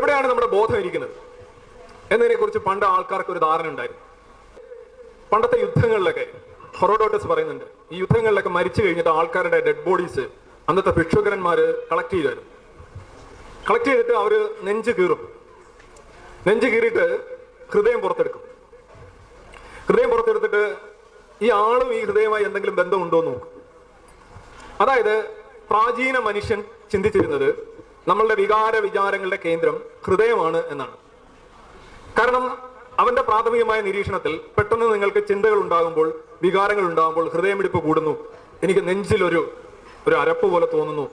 എവിടെയാണ് നമ്മുടെ ബോധം ഇരിക്കുന്നത്? എന്നതിനെ കുറിച്ച് പണ്ട് ആൾക്കാർക്ക് ഒരു ധാരണ ഉണ്ടായിരുന്നു. പണ്ടത്തെ യുദ്ധങ്ങളിലൊക്കെ ഹൊറോഡോട്ടസ് പറയുന്നുണ്ട് ഈ യുദ്ധങ്ങളിലൊക്കെ മരിച്ചു കഴിഞ്ഞിട്ട് ആൾക്കാരുടെ ഡെഡ് ബോഡീസ് അന്നത്തെ ഭിക്ഷുകരന്മാര് കളക്ട് ചെയ്തായിരുന്നു. കളക്ട് ചെയ്തിട്ട് അവർ നെഞ്ച് കീറും. നെഞ്ച് കീറിയിട്ട് ഹൃദയം പുറത്തെടുക്കും. ഹൃദയം പുറത്തെടുത്തിട്ട് ഈ ആളും ഈ ഹൃദയമായി എന്തെങ്കിലും ബന്ധമുണ്ടോ എന്ന് നോക്കും. അതായത് പ്രാചീന മനുഷ്യൻ ചിന്തിച്ചിരുന്നത് നമ്മളുടെ വികാര വിചാരങ്ങളുടെ കേന്ദ്രം ഹൃദയമാണ് എന്നാണ്. കാരണം അവന്റെ പ്രാഥമികമായ നിരീക്ഷണത്തിൽ പെട്ടെന്ന് നിങ്ങൾക്ക് ചിന്തകൾ ഉണ്ടാകുമ്പോൾ വികാരങ്ങൾ ഉണ്ടാകുമ്പോൾ ഹൃദയമിടിപ്പ് കൂടുന്നു. എനിക്ക് നെഞ്ചിലൊരു ഒരു അരപ്പ് പോലെ തോന്നുന്നു.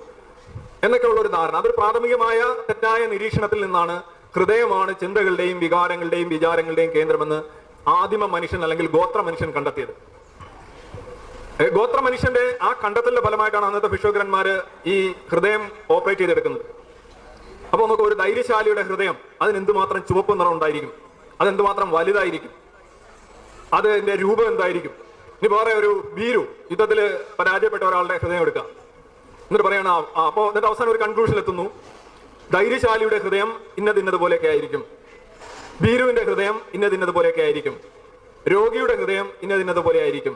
എന്നൊക്കെ ഉള്ള ഒരു ധാരണ. അതൊരു പ്രാഥമികമായ തെറ്റായ നിരീക്ഷണത്തിൽ നിന്നാണ് ഹൃദയമാണ് ചിന്തകളുടെയും വികാരങ്ങളുടെയും വിചാരങ്ങളുടെയും കേന്ദ്രമെന്ന് ആദിമ മനുഷ്യൻ അല്ലെങ്കിൽ ഗോത്ര മനുഷ്യൻ കണ്ടെത്തിയത്. ഗോത്ര മനുഷ്യന്റെ ആ കണ്ടെത്തലിന്റെ ഫലമായിട്ടാണ് അന്നത്തെ ഭിക്ഷുകരന്മാര് ഈ ഹൃദയം ഓപ്പറേറ്റ് ചെയ്തെടുക്കുന്നത്. അപ്പൊ നമുക്ക് ഒരു ധൈര്യശാലിയുടെ ഹൃദയം അതിന് എന്തുമാത്രം ചുവപ്പ് നിറം ഉണ്ടായിരിക്കും അതെന്തുമാത്രം വലുതായിരിക്കും? അത് അതിന്റെ രൂപം എന്തായിരിക്കും? ഇനി വേറെ ഒരു ഭീരു യുദ്ധത്തിൽ പരാജയപ്പെട്ട ഒരാളുടെ ഹൃദയം എടുക്കാം. എന്നിട്ട് പറയണ അപ്പോ എന്നിട്ട് അവസാനം ഒരു കൺക്ലൂഷൻ എത്തുന്നു. ധൈര്യശാലിയുടെ ഹൃദയം ഇന്നതിന്നതുപോലെയൊക്കെ ഇന്നത് പോലെയൊക്കെ ആയിരിക്കും. ഭീരുവിന്റെ ഹൃദയം ഇന്നതിന്നതുപോലെയൊക്കെ ഇന്നത് പോലെയൊക്കെ ആയിരിക്കും. രോഗിയുടെ ഹൃദയം ഇന്നതിന്നതുപോലെ ഇന്നത് പോലെ ആയിരിക്കും.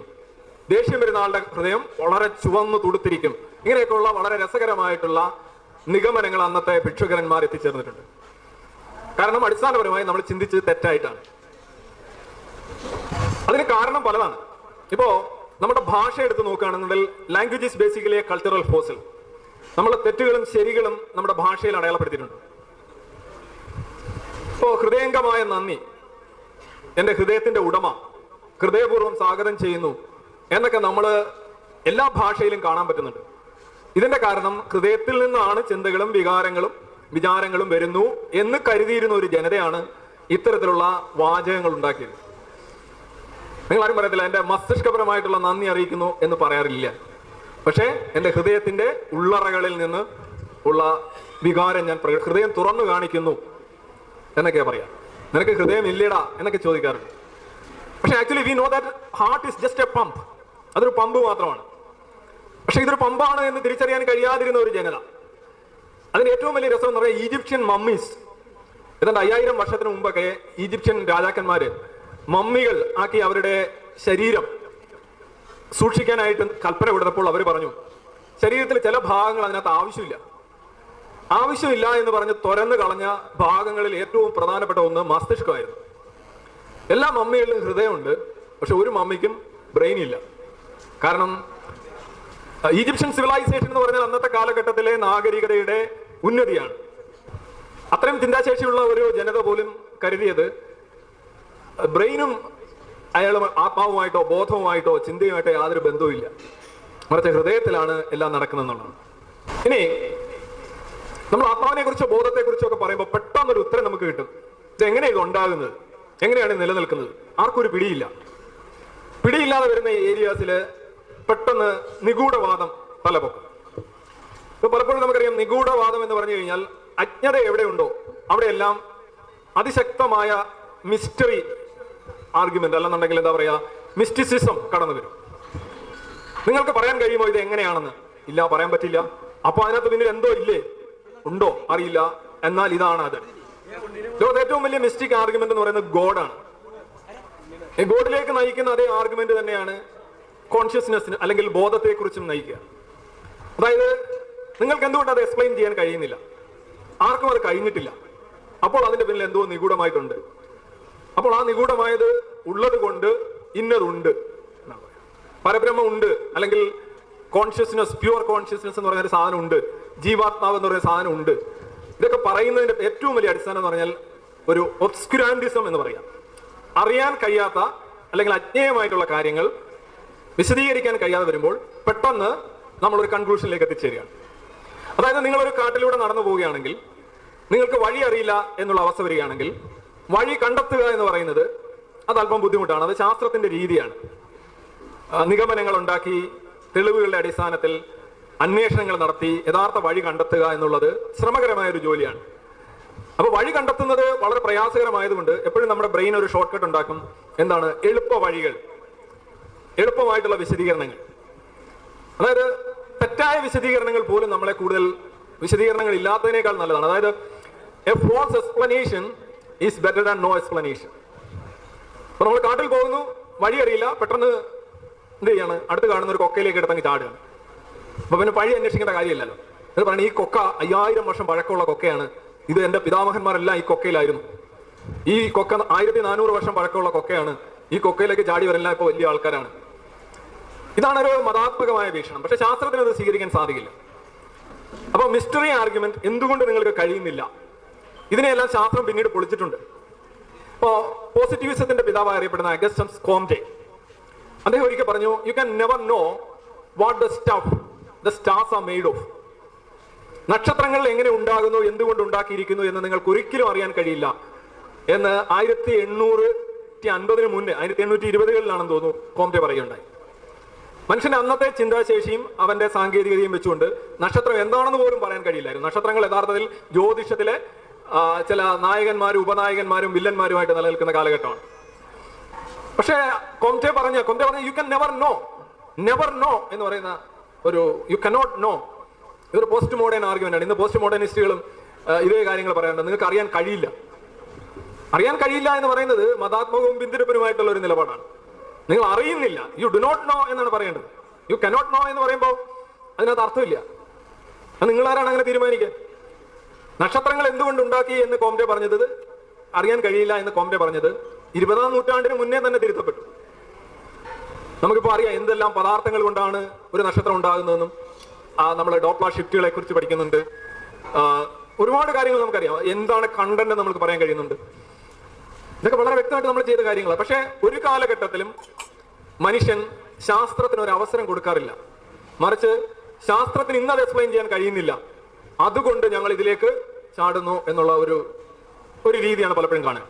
ദേഷ്യം വരുന്ന ആളുടെ ഹൃദയം വളരെ ചുവന്നു തുടുത്തിരിക്കും. ഇങ്ങനെയൊക്കെയുള്ള വളരെ രസകരമായിട്ടുള്ള നിഗമനങ്ങൾ അന്നത്തെ ഭിക്ഷുകരന്മാർ എത്തിച്ചേർന്നിട്ടുണ്ട്. കാരണം അടിസ്ഥാനപരമായി നമ്മൾ ചിന്തിച്ച് തെറ്റായിട്ടാണ്. അതിന് കാരണം പലതാണ്. ഇപ്പോ നമ്മുടെ ഭാഷ എടുത്ത് നോക്കുകയാണെന്നുണ്ടെങ്കിൽ language is basically a cultural fossil നമ്മളെ തെറ്റുകളും ശരികളും നമ്മുടെ ഭാഷയിൽ അടയാളപ്പെടുത്തിയിട്ടുണ്ട്. ഇപ്പോ ഹൃദയംഗമായ നന്ദി. എന്റെ ഹൃദയത്തിന്റെ ഉടമ ഹൃദയപൂർവം സ്വാഗതം ചെയ്യുന്നു എന്നൊക്കെ നമ്മൾ എല്ലാ ഭാഷയിലും കാണാൻ പറ്റുന്നുണ്ട്. ഇതിന്റെ കാരണം ഹൃദയത്തിൽ നിന്നാണ് ചിന്തകളും വികാരങ്ങളും വിചാരങ്ങളും വരുന്നു എന്ന് കരുതിയിരുന്ന ഒരു ജനതയാണ് ഇത്തരത്തിലുള്ള വാചകങ്ങൾ ഉണ്ടാക്കിയത്. നിങ്ങൾ ആരും പറയത്തില്ല എന്റെ മസ്തിഷ്കപരമായിട്ടുള്ള നന്ദി അറിയിക്കുന്നു എന്ന് പറയാറില്ല. പക്ഷേ എന്റെ ഹൃദയത്തിന്റെ ഉള്ളറകളിൽ നിന്ന് ഉള്ള വികാരം ഞാൻ ഹൃദയം തുറന്നു കാണിക്കുന്നു എന്നൊക്കെ പറയാ. നിനക്ക് ഹൃദയം ഇല്ലേടാ എന്നൊക്കെ ചോദിക്കാറുണ്ട്. പക്ഷെ actually we know that heart is just a pump അതൊരു പമ്പ് മാത്രമാണ്. പക്ഷെ ഇതൊരു പമ്പാണ് എന്ന് തിരിച്ചറിയാൻ കഴിയാതിരുന്ന ഒരു ജനത. അതിന് ഏറ്റവും വലിയ രസം എന്ന് പറഞ്ഞാൽ ഈജിപ്ഷ്യൻ മമ്മീസ്. ഏതാണ്ട് അയ്യായിരം വർഷത്തിന് മുമ്പൊക്കെ ഈജിപ്ഷ്യൻ രാജാക്കന്മാര് മമ്മികൾ ആക്കി അവരുടെ ശരീരം സൂക്ഷിക്കാനായിട്ട് കൽപ്പന കൊടുത്തപ്പോൾ അവർ പറഞ്ഞു ശരീരത്തിൽ ചില ഭാഗങ്ങൾ അതിനകത്ത് ആവശ്യമില്ല. ആവശ്യമില്ല എന്ന് പറഞ്ഞ് തുരന്നു കളഞ്ഞ ഭാഗങ്ങളിൽ ഏറ്റവും പ്രധാനപ്പെട്ട ഒന്ന് മസ്തിഷ്കമായിരുന്നു. എല്ലാ മമ്മികളിലും ഹൃദയമുണ്ട് പക്ഷെ ഒരു മമ്മിക്കും ബ്രെയിൻ ഇല്ല. കാരണം ഈജിപ്ഷ്യൻ സിവിലൈസേഷൻ എന്ന് പറഞ്ഞാൽ അന്നത്തെ കാലഘട്ടത്തിലെ നാഗരികതയുടെ ഉന്നതിയാണ്. അത്രയും ചിന്താശേഷിയുള്ള ഒരു ജനത പോലും കരുതിയത് ബ്രെയിനും അയാൾ ആത്മാവുമായിട്ടോ ബോധവുമായിട്ടോ ചിന്തയുമായിട്ടോ യാതൊരു ബന്ധവുമില്ല മറിച്ച് ഹൃദയത്തിലാണ് എല്ലാം നടക്കുന്നതെന്നുള്ളതാണ്. ഇനി നമ്മൾ ആത്മാവിനെ കുറിച്ചോ ബോധത്തെ കുറിച്ചോ ഒക്കെ പറയുമ്പോൾ പെട്ടെന്നൊരു ഉത്തരം നമുക്ക് കിട്ടും. ഇത് എങ്ങനെയാണ് ഇത് ഉണ്ടാകുന്നത്? എങ്ങനെയാണ് നിലനിൽക്കുന്നത്? ആർക്കും ഒരു പിടിയില്ല. പിടിയില്ലാതെ വരുന്ന ഏരിയാസിൽ പെട്ടെന്ന് നിഗൂഢവാദം തലപൊക്കും. ഇപ്പൊ പലപ്പോഴും നമുക്കറിയാം നിഗൂഢവാദം എന്ന് പറഞ്ഞു കഴിഞ്ഞാൽ അജ്ഞത എവിടെയുണ്ടോ അവിടെയെല്ലാം അതിശക്തമായ മിസ്റ്ററി ആർഗ്യുമെന്റ് അല്ലെന്നുണ്ടെങ്കിൽ എന്താ പറയാ മിസ്റ്റിസിസം കടന്നു വരും. നിങ്ങൾക്ക് പറയാൻ കഴിയുമോ ഇത് എങ്ങനെയാണെന്ന്? ഇല്ല പറയാൻ പറ്റില്ല. അപ്പൊ അതിനകത്ത് പിന്നിൽ എന്തോ ഇല്ലേ? ഉണ്ടോ? അറിയില്ല. എന്നാൽ ഇതാണ് അത്. ലോകത്ത് ഏറ്റവും വലിയ മിസ്റ്റിക് ആർഗ്യുമെന്റ് എന്ന് പറയുന്നത് ഗോഡാണ്. ഗോഡിലേക്ക് നയിക്കുന്ന അതേ ആർഗ്യുമെന്റ് തന്നെയാണ് കോൺഷ്യസ്നെസ്സിന് അല്ലെങ്കിൽ ബോധത്തെക്കുറിച്ചും നയിക്കുക. അതായത് നിങ്ങൾക്ക് എന്തുകൊണ്ട് അത് എക്സ്പ്ലെയിൻ ചെയ്യാൻ കഴിയുന്നില്ല? ആർക്കും അത് കഴിഞ്ഞിട്ടില്ല. അപ്പോൾ അതിന്റെ പിന്നിൽ എന്തോ നിഗൂഢമായിട്ടുണ്ട്. അപ്പോൾ ആ നിഗൂഢമായത് ഉള്ളത് കൊണ്ട് ഇന്നതുണ്ട്. പരബ്രഹ്മം ഉണ്ട് അല്ലെങ്കിൽ കോൺഷ്യസ്നെസ് പ്യുവർ കോൺഷ്യസ്നെസ് എന്ന് പറയുന്ന ഒരു സാധനം ഉണ്ട്. ജീവാത്മാവ് എന്ന് പറയുന്ന സാധനം ഉണ്ട്. ഇതൊക്കെ പറയുന്നതിന്റെ ഏറ്റവും വലിയ അടിസ്ഥാനം എന്ന് പറഞ്ഞാൽ ഒരു ഒബ്സ്ക്യുരാൻഡിസം എന്ന് പറയാം. അറിയാൻ കഴിയാത്ത അല്ലെങ്കിൽ അജ്ഞേയമായിട്ടുള്ള കാര്യങ്ങൾ വിശദീകരിക്കാൻ കഴിയാതെ വരുമ്പോൾ പെട്ടെന്ന് നമ്മളൊരു കൺക്ലൂഷനിലേക്ക് എത്തിച്ചേരുകയാണ്. അതായത് നിങ്ങളൊരു കാട്ടിലൂടെ നടന്നു പോവുകയാണെങ്കിൽ നിങ്ങൾക്ക് വഴി അറിയില്ല എന്നുള്ള അവസ്ഥ വരികയാണെങ്കിൽ വഴി കണ്ടെത്തുക എന്ന് പറയുന്നത് അത് അല്പം ബുദ്ധിമുട്ടാണ്. അത് ശാസ്ത്രത്തിന്റെ രീതിയാണ്. നിഗമനങ്ങൾ ഉണ്ടാക്കി തെളിവുകളുടെ അടിസ്ഥാനത്തിൽ അന്വേഷണങ്ങൾ നടത്തി യഥാർത്ഥ വഴി കണ്ടെത്തുക എന്നുള്ളത് ശ്രമകരമായ ഒരു ജോലിയാണ്. അപ്പോൾ വഴി കണ്ടെത്തുന്നത് വളരെ പ്രയാസകരമായതുകൊണ്ട് എപ്പോഴും നമ്മുടെ ബ്രെയിൻ ഒരു ഷോർട്ട് കട്ട് ഉണ്ടാക്കും. എന്താണ്? എളുപ്പ വഴികൾ. എളുപ്പമായിട്ടുള്ള വിശദീകരണങ്ങൾ. അതായത് തെറ്റായ വിശദീകരണങ്ങൾ പോലും നമ്മളെ കൂടുതൽ വിശദീകരണങ്ങൾ ഇല്ലാത്തതിനേക്കാൾ നല്ലതാണ്. അതായത് a false explanation is better than no explanation അപ്പൊ നമ്മൾ കാട്ടിൽ പോകുന്നു വഴി അറിയില്ല പെട്ടെന്ന് എന്ത് ചെയ്യാണ്? അടുത്ത് കാണുന്ന ഒരു കൊക്കയിലേക്ക് എടുത്തങ്ങ് ചാടുകയാണ്. അപ്പൊ പിന്നെ പഴി അന്വേഷിക്കേണ്ട കാര്യമില്ലല്ലോ. എന്ന് പറയുന്നത് ഈ കൊക്ക അയ്യായിരം വർഷം പഴക്കമുള്ള കൊക്കയാണ്. ഇത് എന്റെ പിതാമഹന്മാരെല്ലാം ഈ കൊക്കയിലായിരുന്നു. ഈ കൊക്ക ആയിരത്തി നാനൂറ് വർഷം പഴക്കമുള്ള കൊക്കയാണ്. ഈ കൊക്കയിലേക്ക് ചാടി വരെല്ലാം ഇപ്പൊ വലിയ ആൾക്കാരാണ്. ഇതാണ് ഒരു മതാത്മകമായ വീക്ഷണം. പക്ഷെ ശാസ്ത്രത്തിന് അത് സ്വീകരിക്കാൻ സാധിക്കില്ല. അപ്പോൾ മിസ്റ്ററി ആർഗ്യുമെന്റ് എന്തുകൊണ്ട് നിങ്ങൾക്ക് കഴിയുന്നില്ല? ഇതിനെയെല്ലാം ശാസ്ത്രം പിന്നീട് പൊളിച്ചിട്ടുണ്ട്. അപ്പോൾ പോസിറ്റിവിസത്തിന്റെ പിതാവായി അറിയപ്പെടുന്ന അഗസ്റ്റംസ് കോംറ്റെ അദ്ദേഹം ഒരിക്കൽ പറഞ്ഞു you can never know what the stuff the stars are made of നക്ഷത്രങ്ങൾ എങ്ങനെ ഉണ്ടാകുന്നു എന്തുകൊണ്ട് ഉണ്ടാക്കിയിരിക്കുന്നു എന്ന് നിങ്ങൾക്ക് ഒരിക്കലും അറിയാൻ കഴിയില്ല. എന്ന് ആയിരത്തി എണ്ണൂറ്റി അൻപതിന് മുന്നേ ആയിരത്തി എണ്ണൂറ്റി ഇരുപതുകളിലാണെന്ന് തോന്നുന്നു കോംറ്റെ പറയുകയുണ്ടായി. മനുഷ്യന്റെ അന്നത്തെ ചിന്താശേഷിയും അവന്റെ സാങ്കേതികതയും വെച്ചുകൊണ്ട് നക്ഷത്രം എന്താണെന്ന് പോലും പറയാൻ കഴിയില്ലായിരുന്നു. നക്ഷത്രങ്ങൾ യഥാർത്ഥത്തിൽ ജ്യോതിഷത്തിലെ ചില നായകന്മാരും ഉപനായകന്മാരും വില്ലന്മാരുമായിട്ട് നിലനിൽക്കുന്ന കാലഘട്ടമാണ്. പക്ഷേ കൊംറ്റെ പറഞ്ഞ കൊംറ്റെ പറഞ്ഞ you can never know never know എന്ന് പറയുന്ന ഒരു യു കനോട്ട് നോ ഇതൊരു പോസ്റ്റ് മോഡേൺ ആർഗ്യുമെന്റ് ആണ്. ഇന്ന് പോസ്റ്റ് മോഡേണിസ്റ്റുകളും ഇതേ കാര്യങ്ങൾ പറയാറുണ്ട്. നിങ്ങൾക്ക് അറിയാൻ കഴിയില്ല. അറിയാൻ കഴിയില്ല എന്ന് പറയുന്നത് മതാത്മകവും പിന്തിരിപ്പനുമായിട്ടുള്ള ഒരു നിലപാടാണ്. നിങ്ങൾ അറിയുന്നില്ല. യു ഡു നോട്ട് നോ എന്നാണ് പറയേണ്ടത്. യു കനോട്ട് നോ എന്ന് പറയുമ്പോൾ അതിനകത്ത് അർത്ഥമില്ല. നിങ്ങൾ നിങ്ങളാരാണ് അങ്ങനെ തീരുമാനിക്കുക നക്ഷത്രങ്ങൾ എന്തുകൊണ്ട് ഉണ്ടാക്കി എന്ന് കോംബെ പറഞ്ഞത്? അറിയാൻ കഴിയില്ല എന്ന് കോംബെ പറഞ്ഞത് ഇരുപതാം നൂറ്റാണ്ടിന് മുന്നേ തന്നെ തിരുത്തപ്പെട്ടു. നമുക്കിപ്പോൾ അറിയാം എന്തെല്ലാം പദാർത്ഥങ്ങൾ കൊണ്ടാണ് ഒരു നക്ഷത്രം ഉണ്ടാകുന്നതെന്നും ആ, നമ്മൾ ഡോപ്ല ഷിഫ്റ്റുകളെ കുറിച്ച് പഠിക്കുന്നുണ്ട്. ഒരുപാട് കാര്യങ്ങൾ നമുക്കറിയാം. എന്താണ് കണ്ടന്റ് നമുക്ക് പറയാൻ കഴിയുന്നുണ്ട്. ഇതൊക്കെ വളരെ വ്യക്തമായിട്ട് നമ്മൾ ചെയ്ത കാര്യങ്ങളാണ് പക്ഷേ ഒരു കാലഘട്ടത്തിലും മനുഷ്യൻ ശാസ്ത്രത്തിന് ഒരു അവസരം കൊടുക്കാറില്ല. മറിച്ച് ശാസ്ത്രത്തിന് ഇന്നത് എക്സ്പ്ലെയിൻ ചെയ്യാൻ കഴിയുന്നില്ല. അതുകൊണ്ട് ഞങ്ങൾ ഇതിലേക്ക് ചാടുന്നു എന്നുള്ള ഒരു ഒരു രീതിയാണ് പലപ്പോഴും കാണുക.